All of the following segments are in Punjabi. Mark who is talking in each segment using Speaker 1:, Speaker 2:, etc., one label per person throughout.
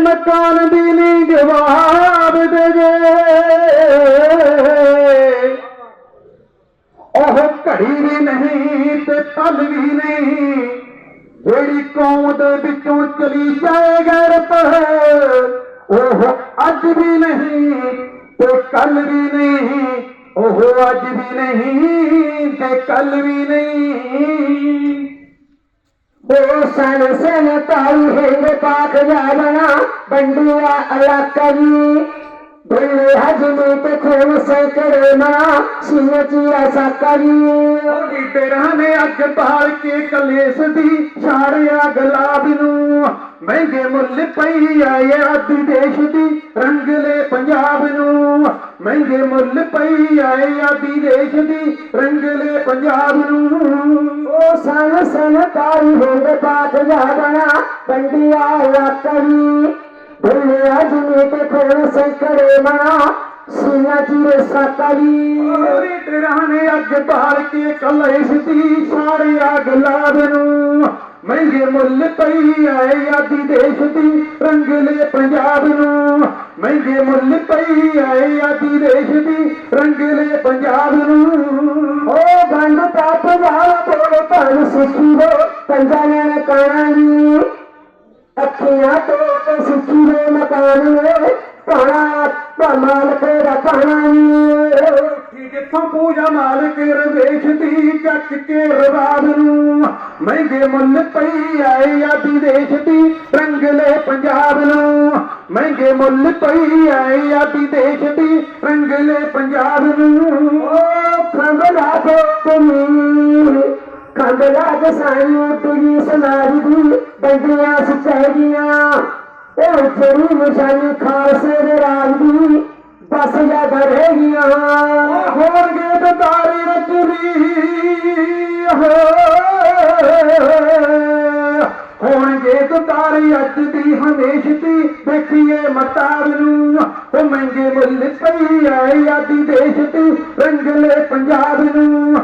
Speaker 1: مکان بھی نہیں جواب دے گے اوہ کڑی بھی نہیں تے تل بھی نہیں میری قوم دے بچوں چلی جائے گر پہ اوہ اج بھی نہیں تے کل بھی نہیں اوہ اج بھی نہیں تے کل بھی نہیں ਵੀ ਨਹੀਂ
Speaker 2: ਉਹ ਸਨ ਸਨ ਤਾਈ ਹਿੰਦ ਪਾਕ ਜਾਵਣਾ ਬੰਦੂਆ ਇਲਾਕਾ ਜੀ ਬੱਲੇ ਹਜਮੇ ਤੇ ਖੂਨ
Speaker 1: ਅੱਗ ਬਾਲ ਕੇ ਕਲੇਸ਼ ਦੀ ਛਾੜਿਆ ਗੁਲਾਬ ਨੂੰ। ਮਹਿੰਗੇ ਮੁੱਲ ਪਈ ਆਏ ਆਦਿ ਦੇਸ਼ ਦੀ ਰੰਗਲੇ ਪੰਜਾਬ ਨੂੰ। ਮਹਿੰਗੇ ਮੁੱਲ ਪਈ ਆਏ ਆਦਿ ਦੇਸ਼ ਦੀ ਰੰਗਲੇ ਪੰਜਾਬ ਨੂੰ।
Speaker 2: ਉਹ ਸਨ ਸਨ ਤਾਈ ਹਿੰਦ ਪਾਕ ਜਾਵਣਾ ਬੰਦੂਆ ਇਲਾਕਾ ਜੀ ਬੱਲੇ ਹਜਮੇ ਤੇ ਖੂਨ ਸੈਕੜੇ ਮਾ ਸੀਨੇ ਚ ਐਸਾ ਕਰੀ
Speaker 1: ਉਹਦੀ ਤੇਰਾਂ ਨੇ ਅੱਗ ਬਾਲ ਕੇ ਕਲੇਸ਼ ਦੀ ਨੂੰ ਮਹਿੰਗੇ ਮੁੱਲ ਪਈ ਆਏ ਆਦੀ ਦੇਸ਼ ਦੀ ਰੰਗਲੇ ਪੰਜਾਬ ਨੂੰ। ਮਹਿੰਗੇ ਮੁੱਲ ਪਈ ਆਏ ਆਦੀ ਦੇਸ਼ ਦੀ ਰੰਗਲੇ ਪੰਜਾਬ ਨੂੰ।
Speaker 2: ਦੇ ਪੰਜਾਂ ਨੇ ਕਹਾਣੀ ਅੱਖੀਆਂ ਤੋਂ ਤੇ ਸਿੱਖੀ ਦੇ ਮਕਾਨ ਪਾਣਾ ਧਮਾਲ ਕੇ ਰੱਖਣਾ
Speaker 1: ਜਿੱਥੋਂ ਪੂਜਾ ਮਾਲਕ ਰਵੇਸ਼ ਦੀ ਚੱਕ ਕੇ ਰਵਾਬ ਨੂੰ ਮਹਿੰਗੇ ਮੁੱਲ ਪਈ ਆਏ ਆਦਿ ਦੇਸ਼ ਦੀ ਰੰਗਲੇ ਪੰਜਾਬ ਨੂੰ। ਮਹਿੰਗੇ ਮੁੱਲ ਪਈ ਆਏ ਆਦਿ ਦੇਸ਼ ਦੀ ਰੰਗਲੇ ਪੰਜਾਬ ਨੂੰ।
Speaker 2: ਉਹ ਖੰਗਲਾ ਦੇ ਤੁਮੀ ਖੰਗਲਾ ਦੇ ਸਾਈਂ ਤੁਜੀ ਦੀ ਬੰਦੀਆਂ ਸਚਾਈਆਂ ਉਹ ਤੇਰੀ ਨਿਸ਼ਾਨੀ ਖਾਲਸੇ ਦੇ ਰਾਜ ਦੀ ਬਸ ਜਾ ਰਹੇਗੀਆਂ
Speaker 1: ਹੋਣਗੇ ਤੇ ਤਾਰੀ ਰਚਦੀ ਹੋਣਗੇ ਤੇ ਤਾਰੀ ਅੱਜ ਦੀ ਹਮੇਸ਼ ਦੀ ਦੇਖੀਏ ਮਤਾਬ ਨੂੰ। ਉਹ ਮਹਿੰਗੇ ਮੁੱਲ ਪਈ ਆਏ ਆਦਿ ਦੇਸ਼ ਦੀ ਰੰਗਲੇ ਪੰਜਾਬ ਨੂੰ।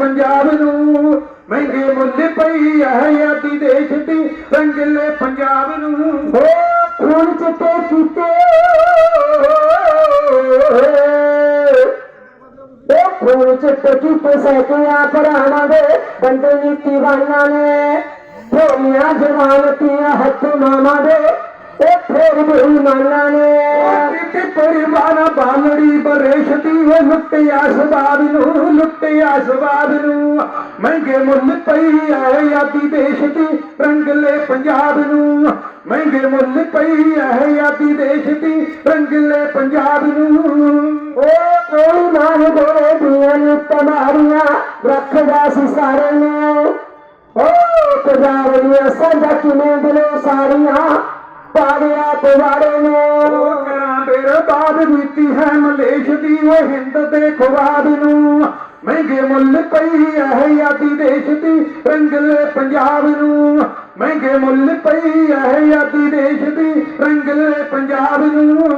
Speaker 1: ਪੰਜਾਬ ਨੂੰ ਮਹਿੰਗੇ ਮੁੱਲ ਪਈ ਐ ਆਦੀ ਦੇਸ਼ ਦੀ ਰੰਗਲੇ ਪੰਜਾਬ ਨੂੰ।
Speaker 2: ਹੋ ਖੂਨ ਚਿੱਟੇ ਕੀਤੇ ਉਹ ਖੂਨ ਚਿੱਟੇ ਕੀਤੇ ਸੈਕਿਆ ਭਰਾਵਾਂ ਦੇ ਬੰਦੇ ਨੀਤੀ ਵਾਲਿਆਂ ਨੇ। ਹੋਈਆਂ ਜਵਾਨਤੀਆਂ ਹੱਥ ਮਾਮਾ ਦੇ। ਉਹ ਫੇਰ ਬੇਈਮਾਨਾਂ ਨੇ।
Speaker 1: ਤੇ ਪਰਿਵਾਰਾ ਬਾਲੜੀ ਬਰੇਸ਼ ਦੀ ਲੁੱਟਿਆ ਸਬਾਬ ਨੂੰ ਲੁੱਟਿਆ ਸਬਾਬ ਨੂੰ। ਮਹਿੰਗੇ ਮੁੱਲ ਪਈ ਆਏ ਆਦੀ ਦੇਸ਼ ਦੀ ਰੰਗਲੇ ਪੰਜਾਬ ਨੂੰ। ਮਹਿੰਗੇ ਮੁੱਲ ਪਈ ਆਏ ਆਦੀ ਦੇਸ਼ ਦੀ ਰੰਗਲੇ ਪੰਜਾਬ ਨੂੰ।
Speaker 2: ਉਹ ਕੋਈ ਮਾਨ ਗੋਰੇ ਦੀਆਂ ਨੂੰ ਤਮਾਰੀਆਂ ਰੱਖਦਾ ਸੀ ਸਾਰੇ ਨੂੰ। ਉਹ ਪੰਜਾਬ ਦੀਆਂ ਸਾਂਝਾ ਦਿਲੋਂ ਸਾਰੀਆਂ, ਪਾੜਿਆ ਪਵਾੜੇ ਨੂੰ।
Speaker 1: ਬਾਦ ਕਰਾਂ ਹੈ ਮਲੇਸ਼ ਦੀ ਉਹ ਹਿੰਦ ਦੇ ਖੁਰਾਬ ਨੂੰ। ਮਹਿੰਗੇ ਮੁੱਲ ਪਈ ਹੈ ਆਦੀ ਦੇਸ਼ ਦੀ ਰੰਗਲੇ ਪੰਜਾਬ ਨੂੰ। ਮਹਿੰਗੇ ਮੁੱਲ ਪਈ ਹੈ ਆਦੀ ਦੇਸ਼ ਦੀ ਰੰਗਲੇ ਪੰਜਾਬ ਨੂੰ।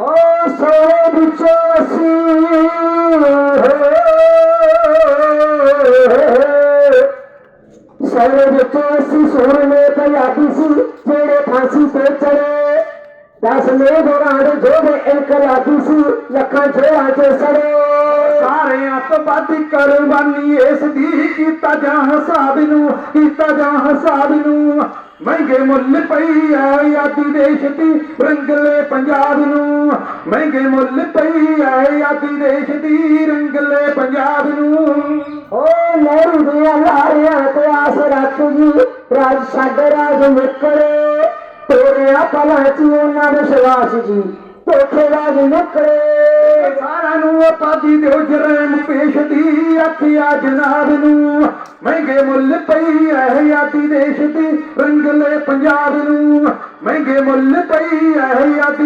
Speaker 2: ਉਹ ਸੋਏ ਵਿੱਚੋਂ ਸੀ ਸੋਏ ਸੋਹਣੇ ਪੰਜਾਬੀ ਸੀ, ਜਿਹੜੇ ਫਾਂਸੀ ਤੇ ਚੜੇ। ਦਸ ਮੇ ਦੌਰਾਨ ਜੋੜੇ ਇਨਕਲਾਬੀ ਸੀ ਲੱਖਾਂ ਜੋੜਾਂ ਚ ਸੜੇ।
Speaker 1: ਸਾਰਿਆਂ ਤੋਂ ਵੱਧ ਕੁਰਬਾਨੀ ਇਸ ਦੀ ਕੀਤਾ ਜਾਂ ਹਸਾਬ ਨੂੰ ਕੀਤਾ ਜਾਂ ਹਸਾਬ ਨੂੰ। ਮਹਿੰਗੇ ਮੁੱਲ ਪਈ ਆਈ ਆਦੀ ਦੇਸ਼ ਦੀ ਰੰਗਲੇ ਪੰਜਾਬ ਨੂੰ। ਮਹਿੰਗੇ ਮੁੱਲ ਪਈ ਆਈ ਆਦੀ ਦੇਸ਼ ਦੀ ਰੰਗਲੇ ਪੰਜਾਬ ਨੂੰ।
Speaker 2: ਓ ਨਹਿਰੂ ਦੀਆਂ ਲਾਰਿਆਂ ਤੇ ਆਸ ਰੱਖ ਜੀ ਰਾਜ ਛੱਡ ਰਾਜ ਨਿਕਲੇ ਤੇਰੇ ਪਲਾਂ ਚ ਵਿਸ਼ਵਾਸ ਜੀ। ਧੋਖੇ ਰਾਜ ਨਿਕਲੇ
Speaker 1: ਸਾਰਿਆਂ ਨੂੰ ਆਪਾਦੀ ਦੇ ਜਰਮ ਪੇਸ਼ ਦੀ ਆਖਿਆ ਜਨਾਬ ਨੂੰ। ਮਹਿੰਗੇ ਮੁੱਲ ਪਈ ਐ ਆਦੀ ਦੇਸ਼ ਦੀ ਰੰਗਲੇ ਪੰਜਾਬ ਨੂੰ। ਮਹਿੰਗੇ ਮੁੱਲ ਪਈ ਐ ਆਦੀ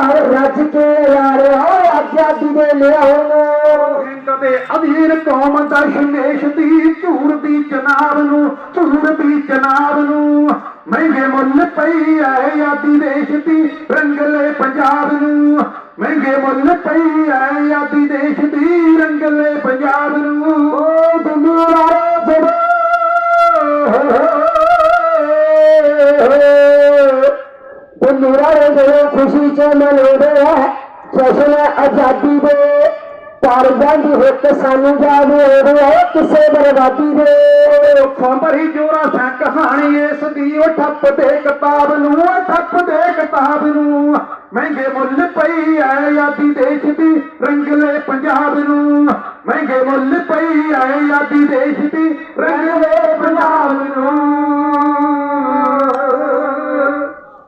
Speaker 1: ਪੰਜਾਬ
Speaker 2: ਰੱਜ ਕੇ ਯਾਰ ਓਏ ਆਜ਼ਾਦੀ ਦੇ ਲਿਆਉਣ ਨੂੰ
Speaker 1: ਹਿੰਦ ਦੇ ਅਧੀਰ ਕੌਮ ਦਾ ਸੰਦੇਸ਼ ਦੀ ਝੂਰ ਦੀ ਜਨਾਬ ਨੂੰ ਝੂਰ ਦੀ ਜਨਾਬ ਨੂੰ। ਮਹਿੰਗੇ ਮੁੱਲ ਪਈ ਐ ਆਦੀ ਦੇਸ਼ ਦੀ ਰੰਗਲੇ ਪੰਜਾਬ ਨੂੰ। ਮਹਿੰਗੇ ਮੁੱਲ ਪਈ ਐ ਆਦੀ ਦੇਸ਼ ਦੀ ਰੰਗਲੇ ਪੰਜਾਬ ਨੂੰ।
Speaker 2: ਉਹ ਦਿੱਲੀ ਵਾਲੇ ਖੁਸ਼ੀ ਚ ਮਨਾਉਂਦੇ ਆ ਜਸ਼ਨ ਆਜ਼ਾਦੀ ਦੇ। ਪਰ ਜਾਂਦੀ ਹੁੱਕ ਸਾਨੂੰ ਯਾਦ ਹੋਵੇ ਕਿਸੇ ਬਰਬਾਦੀ ਦੇ।
Speaker 1: ਅੱਖਾਂ ਭਰੀ ਜੋਰਾ ਸਾ ਕਹਾਣੀ ਇਸ ਦੀ, ਉਹ ਠੱਪ ਦੇ ਕਿਤਾਬ ਨੂੰ ਠੱਪ ਦੇ ਕਿਤਾਬ ਨੂੰ। ਮਹਿੰਗੇ ਮੁੱਲ ਪਈ ਐ ਆਦੀ ਦੇ